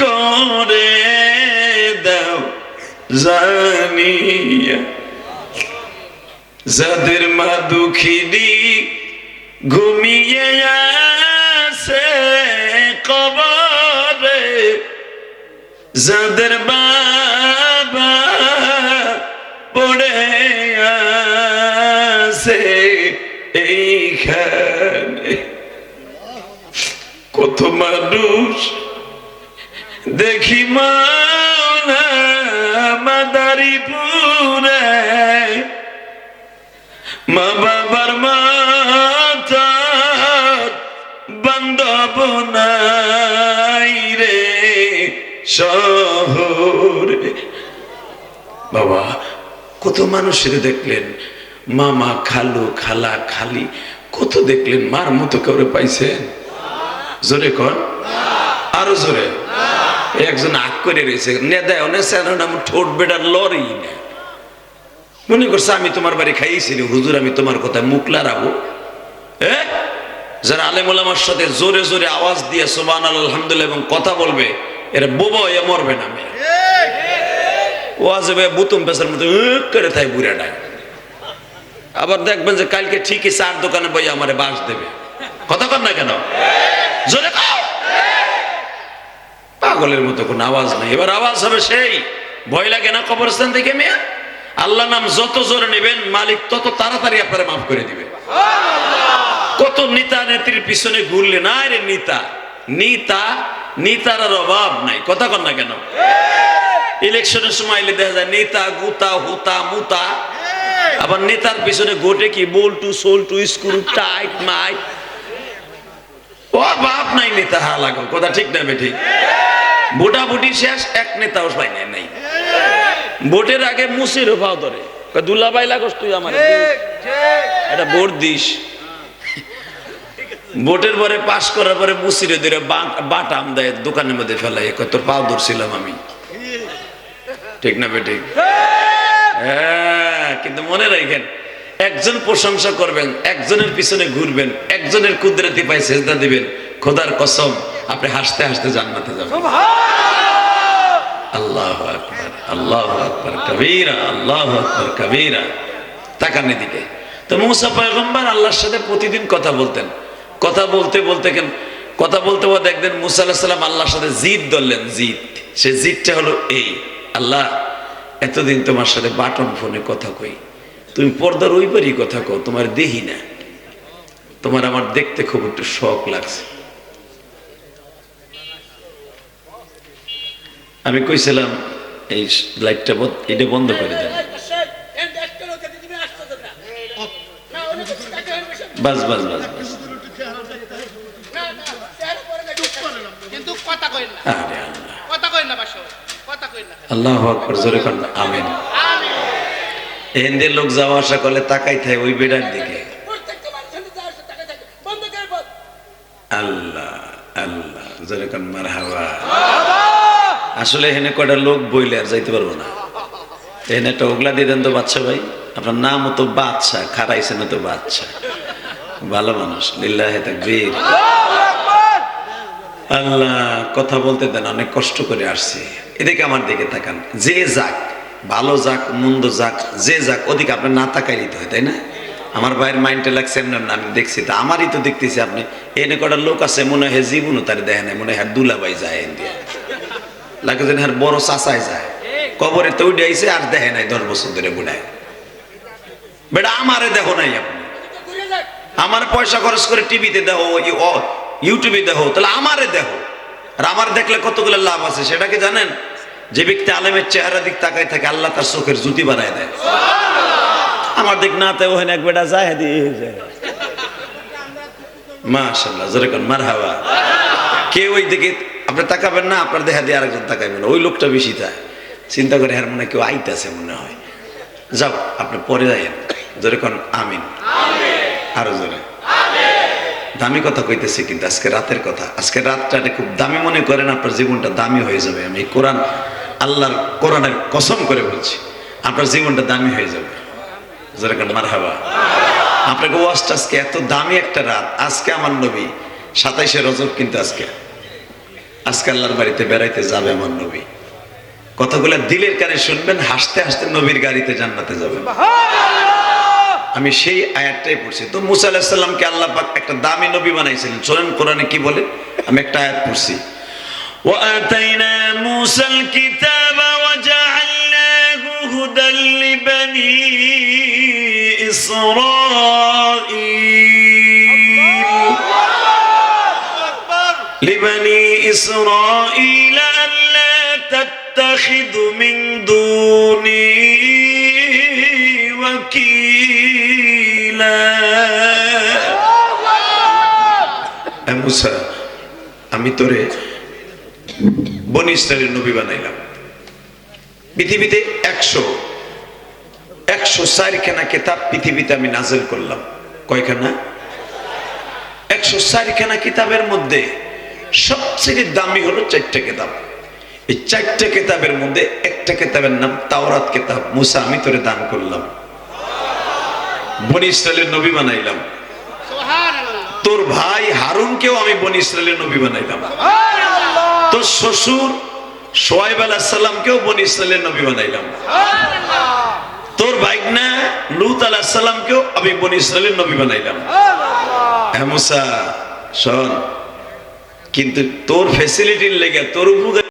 করে দাও জানিয়া। যাদের মা দুঃখিনী ঘুমিয়ে আছে কবরে যাদের কত মানুষ দেখি মানা মাদারি পুরে মা বাবার মাতা বান্ধব রে শহরে। বাবা, কত মানুষের দেখলেন? মামা খালু, খালা, খালি, কত দেখলেন? মার মতো করে পাইছেন? জোরে কর আরও জোরে? একজন আগ করে রয়েছে। নে দেয় অনেক নাম ঠোঁট বেটার লড়ই না। মনে করছে আমি তোমার বাড়ি খাইয়েছি হুজুর, আমি তোমার কথা মুখ লাড়াবো হ্যাঁ যারা আলেমুল আমার সাথে জোরে জোরে আওয়াজ দিয়ে সোবান আলহামদুলিল্লাহ এবং কথা বলবে, এরা বোবা এ মরবে না মেয়ে। ও আসবে বুতুম পেশার মতো করে তাই বুড়াটায় আবার দেখবেন যে কালকে ঠিকই চার দোকানে বই আমারে বাস দেবে। কথা কর না কেন? জোরে খাও পাগলের মতো কোনো আওয়াজ নেই। এবার আওয়াজ হবে সেই। ভয় লাগে না কবরস্থান থেকে, মেয়ে? আল্লাহ নাম যত জোরে নেবেন, মালিক তত তাড়াতাড়ি আপনারা মাফ করে দিবে। কত নেতা নেত্রীর পিছনে ঘুরলে, না রে নিতা? নিতা, নিতার আর অভাব নাই। কথা কর না কেন? ইলেকশনের সময় এলে দেখা যায় নেতা, গুতা, হুতা, মুতা। আবার নেতার পিছনে গোটে কি? বল্টু, সোল্টু, স্ক্রু, টাইট, মাইট। ও বাপ নাই নেতা হা লাগো কথা ঠিক না বে ঠিক ভোটাভুটি শেষ এক নেতাও পাই নাই নাই। ভোটের আগে মুসির ভাও ধরে। দুলাভাই লাগস তুই আমার এটা ভোট দিস। ভোটের পরে পাশ করার পরে মুসিরে ধরে বাটাম দেয় দোকানের মধ্যে ফেলাই তোর পাও ধরছিলাম আমি। ঠিক না বেঠিক হ্যাঁ কিন্তু মনে রাখেন একজন প্রশংসা করবেন, একজনের পিছনে ঘুরবেন, একজনের কুদরতি পায় সেজদা দিবেন। খোদার কসম, আপনি হাসতে হাসতে জান্নাতে যাবেন। আল্লাহ আকবার আল্লাহ আকবার, কবিরা, আল্লাহ আকবার, কবিরা। তাকান এদিকে। তো মুসা পয়গম্বর আল্লাহর সাথে প্রতিদিন কথা বলতেন। কথা বলতে বলতে কেন, কথা বলতে বলতে একদিন মুসা আল্লাহ আল্লাহর সাথে জিদ ধরলেন, জিদ। সে জিদটা হলো এই, আল্লাহ, এতদিন তোমার সাথে বাটন ফোনে কথা কই। তুমি পর্দার ওই বাড়ি কথা কও তোমার দেহি না। তোমার আমার দেখতে খুব একটু শখ লাগছে। আমি কইছিলাম এই লাইটটা বন্ধ- এটা বন্ধ করে দেন। বাস বাস বাস আল্লাহ। কথা কইন না বাসো কথা কইন না। আল্লাহ আকবর জোরে কর না, আমিন। এহেন্দের লোক যাওয়া আসা করলে তাকাই থাকে ওই বেড়ার দিকে। আল্লাহ আল্লাহ জোরে কর মার হাওয়া আসলে এখানে কয়টা লোক বইলে আর যাইতে পারব না। এখানে একটা ওগলা দিয়ে দেন তো বাচ্চা ভাই। আপনার নাম তো বাচ্চা খারাইছে না তো বাচ্চা ভালো মানুষ, লিল্লাহে তাকবীর। আল্লাহ, কথা বলতে দেন, অনেক কষ্ট করে আসছি। এদিকে আমার দিকে তাকান, যে যাক। ভালো যাক, মন্দ যাক, যে যাক, ওদিকে আপনি না তাকাই নিতে হয়, তাই না? আমার ভাইয়ের মাইন্ডে লাগছে এমনি আমি দেখছি তা, আমারই তো দেখতেছি আপনি। এনে কটা লোক আছে, মনে হয় জীবনও তার দেখে নাই, মনে হয় দুলাবাই যায় এন দিয়ে। লাগে যেন আর বড় চাচায় যায়। কবরে তো উঠে আইছে, আর দেখে নাই দশ বছর ধরে বুড়ায়। বেটা, আমারে দেখো নাই আপনি। আমার পয়সা খরচ করে টিভিতে দেখো ইউটিউবে দেখো, তাহলে আমারে দেখো। আর আমার দেখলে কতগুলো লাভ আছে, সেটা কি জানেন? যে ব্যক্তি আলেমের চেহারা দিক তাকাই থাকে, আল্লাহ তার চোখের জুতি বানায় দেয়। আমার দিক না তাই ওখানে এক বেটা যায়। দিয়ে মাশাল্লাহ যেরকম মার হাওয়া কে ওই দিকে, আপনি তাকাবেন না, আপনার দেখা দিয়ে আরেকজন তাকাবেন না। ওই লোকটা বেশি তাই। চিন্তা করে হ্যাঁ মনে কেউ আইতাছে মনে হয়। যাও, আপনি পরে যাইয়েন। যেরকম আমিন। আরও জোরে। দামি কথা কইতেছি কিন্তু, আজকে রাতের কথা। আজকে রাতটা খুব দামি মনে করেন, আপনার জীবনটা দামি হয়ে যাবে। আমি কোরআন আল্লাহর কোরআনের কসম করে বলছি আপনার জীবনটা দামি হয়ে যাবে যেরকম মার হাবা আপনাকে ওয়াজটা আজকে এত দামি একটা রাত আজকে আমার নবী সাতাইশে রজব কিন্তু আজকে আজকে আল্লাহর বাড়িতে বেড়াইতে যাবে আমার নবী কথাগুলো দিলের কানে শুনবেন হাসতে হাসতে নবীর গাড়িতে জান্নাতে যাবেন আমি সেই আয়াতটাই পড়ছি তো মুসা আলাহিসাল্লামকে আল্লাহ পাক একটা দামি নবী বানাইছিলেন চলেন কোরআনে কি বলে আমি একটা আয়াত পড়ছি وآتينا موسى الكتاب وجعلناه هدى لبني إسرائيل لبني إسرائيل ألا تتخذوا من دوني وكيلا এ মুসা আমি তোরে বনি ইসরায়েলের নবী বানাইলাম। পৃথিবীতে একশো একশো চারখানা কেতাব পৃথিবীতে আমি নাজেল করলাম। কয়খানা? একশো চারখানা কিতাবের মধ্যে সবচেয়ে দামি হলো চারটা কিতাব। এই চারটা কিতাবের মধ্যে একটা কিতাবের নাম তাওরাত কিতাব। মুসা আমি তোরে দান করলাম। বনি ইসরায়েলের নবী বানাইলাম। তোর ভাই হারুনকেও আমি বনি ইসরায়েলের নবী বানাইলাম। তোর শ্বশুর সোয়াইব আলাহ সাল্লামকেও বন ইসরায়েলের নবী বানাইলাম। তোর ভাইগনা লুত আলাহ সাল্লামকেও আমি বন ইসরায়েলের নবী বানাইলাম। হ্যাঁ মুসা শোন কিন্তু তোর ফেসিলিটির লেগে তোর উপকার